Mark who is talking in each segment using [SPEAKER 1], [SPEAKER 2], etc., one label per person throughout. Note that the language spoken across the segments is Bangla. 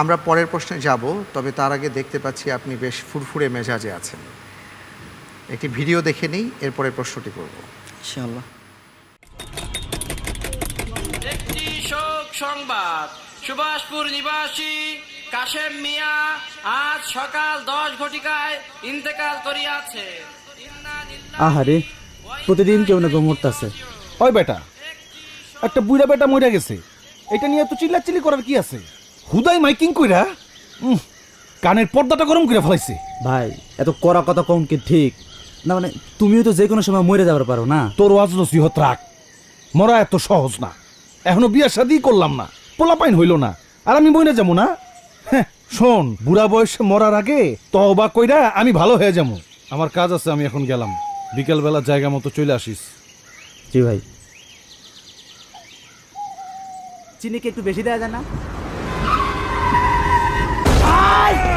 [SPEAKER 1] আমরা পরের প্রশ্নে যাব তবে তার আগে দেখতে পাচ্ছি আপনি বেশ ফুরফুরে মেজাজে আছেন। একটি ভিডিও দেখে নিই এরপরে প্রশ্নটি করব।
[SPEAKER 2] ইনশাআল্লাহ।
[SPEAKER 3] একটি শোক সংবাদ। সুভাষপুর নিবাসী কাশেম মিয়া আজ সকাল দশ ঘটিকায় ইন্তেকাল করিয়াছে।
[SPEAKER 2] আহারে প্রতিদিন কেউ না কেউ মরতাছে।
[SPEAKER 4] ওই বেটা একটা বুড়া বেটা মরে গেছে। এটা নিয়ে এত চিল্লাচিল্লি করার কি আছে? হুদাই মাইকিং কইরা? উম, কানের পর্দাটা গরম করে ফেলাইছে।
[SPEAKER 2] ভাই এত করা কথা কম কি ঠিক? না মানে তুমিও তো যে কোনো সময় মরে যাবার পারো না?
[SPEAKER 4] তোর ওয়াজ নসিহত রাখ। মরা এত সহজ না। এখনও বিয়া শাদি করলাম না। পোলাপাইন হইল না। আর আমি মরে যাব না? হ্যাঁ, শোন বুড়া বয়সে মরার আগে তবা কইরা আমি ভালো হয়ে যাব। আমার কাজ আছে আমি এখন গেলাম। বিকেলবেলা জায়গা মতো চলে আসিস।
[SPEAKER 2] জি ভাই। চিনি কি একটু বেশি দেওয়া যায় না?
[SPEAKER 5] একদিন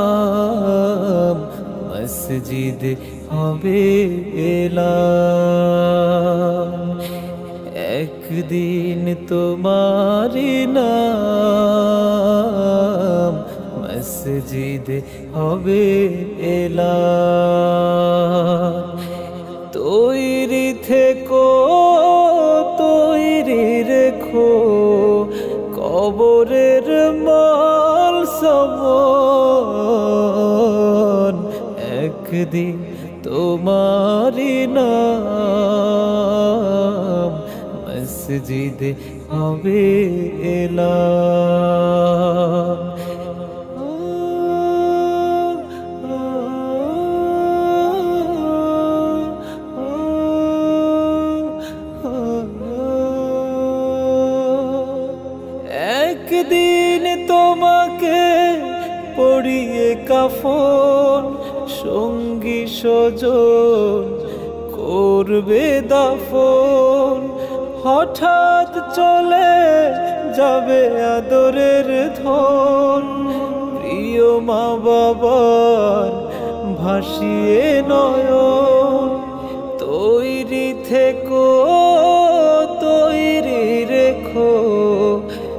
[SPEAKER 5] নাম মসজিদ হবে একদিন তোমার নাম মসজিদ হবে এলাম। তৈরি থেকো, তৈরি রেখো, কবরের মাল সমন একদিন তোমারি নাম। মসজিদ হবে এলাম একদিন তোমাকে পড়িয়ে কাফন সঙ্গী সজন করবে দাফন। হঠাৎ চলে যাবে আদরের ধন। প্রিয় মা বাবার ভাসিয়ে নয়ন। তৈরি থেকো, তৈরি রেখো।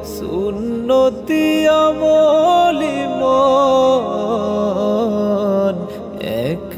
[SPEAKER 5] সুন্নতি আমলি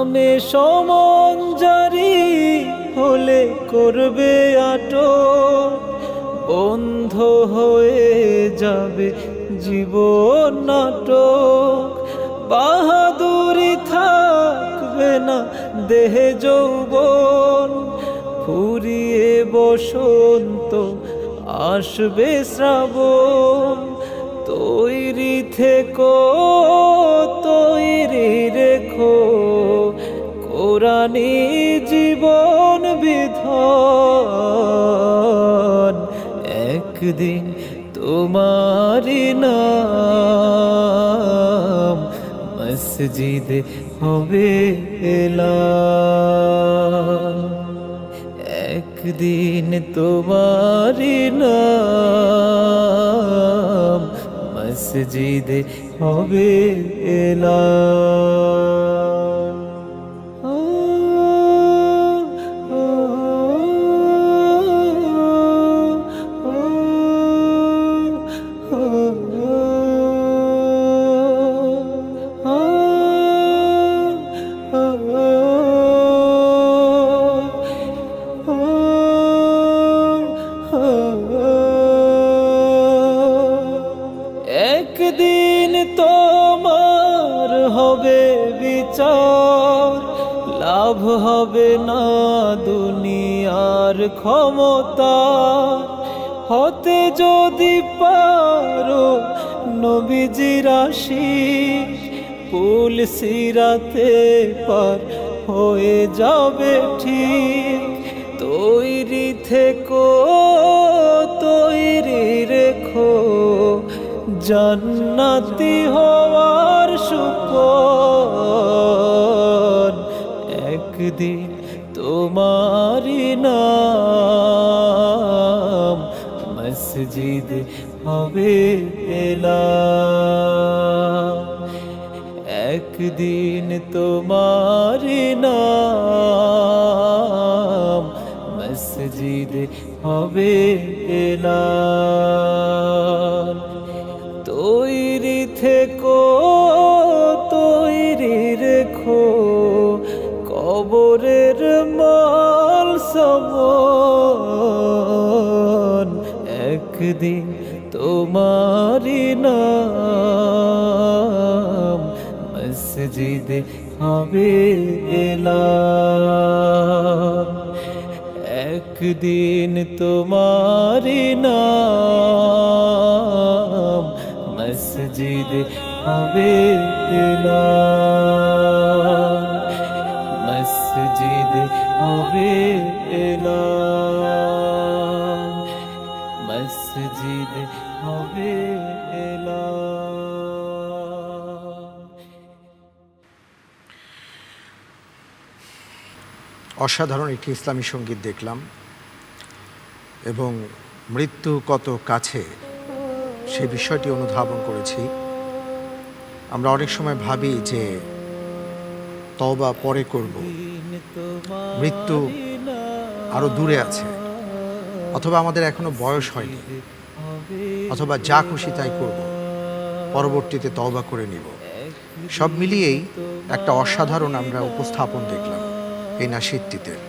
[SPEAKER 5] নামে সমন জারি হলে করবে আটো বন্ধ হয়ে যাবে জীবন নাটক। বাহাদুরি থাকবে না দেহে যৌবন। ফুরিয়ে বসন্ত আসবে শ্রাবণ। তৈরি থেকো তৈরি কোরআনি জীবন বিধন একদিন তোমারি নাম মসজিদ হবে একদিন তোমারি নাম মসজিদ হবে এলাম। সেদিন তোমার হবে বিচার। লাভ হবে না দুনিয়ার ক্ষমতা। হতে যদি পারো নবীজি রাশি ফুল সিরাতে পার হয়ে যাবে ঠিক। তৈরি থেকো, তৈরি রেখো। জান্নাতি হওয়ার সুপন একদিন তোমারি নাম মসজিদ হবে একদিন তোমারি নাম মসজিদ হবে এলাম একদিন তোমারি নাম মসজিদ হবে একদিন তোমারি নাম মসজিদ হবে মসজিদ হবে এলাম। মসজিদ হবে
[SPEAKER 1] অসাধারণ একটি ইসলামী সংগীত দেখলাম এবং মৃত্যু কত কাছে সে বিষয়টি অনুধাবন করেছি। আমরা অনেক সময় ভাবি যে তওবা পরে করব। মৃত্যু আরও দূরে আছে। অথবা আমাদের এখনও বয়স হয়নি। অথবা যা খুশি তাই করব। পরবর্তীতে তওবা করে নিব। সব মিলিয়েই একটা অসাধারণ আমরা উপস্থাপন দেখলাম এই নাসিদটিতে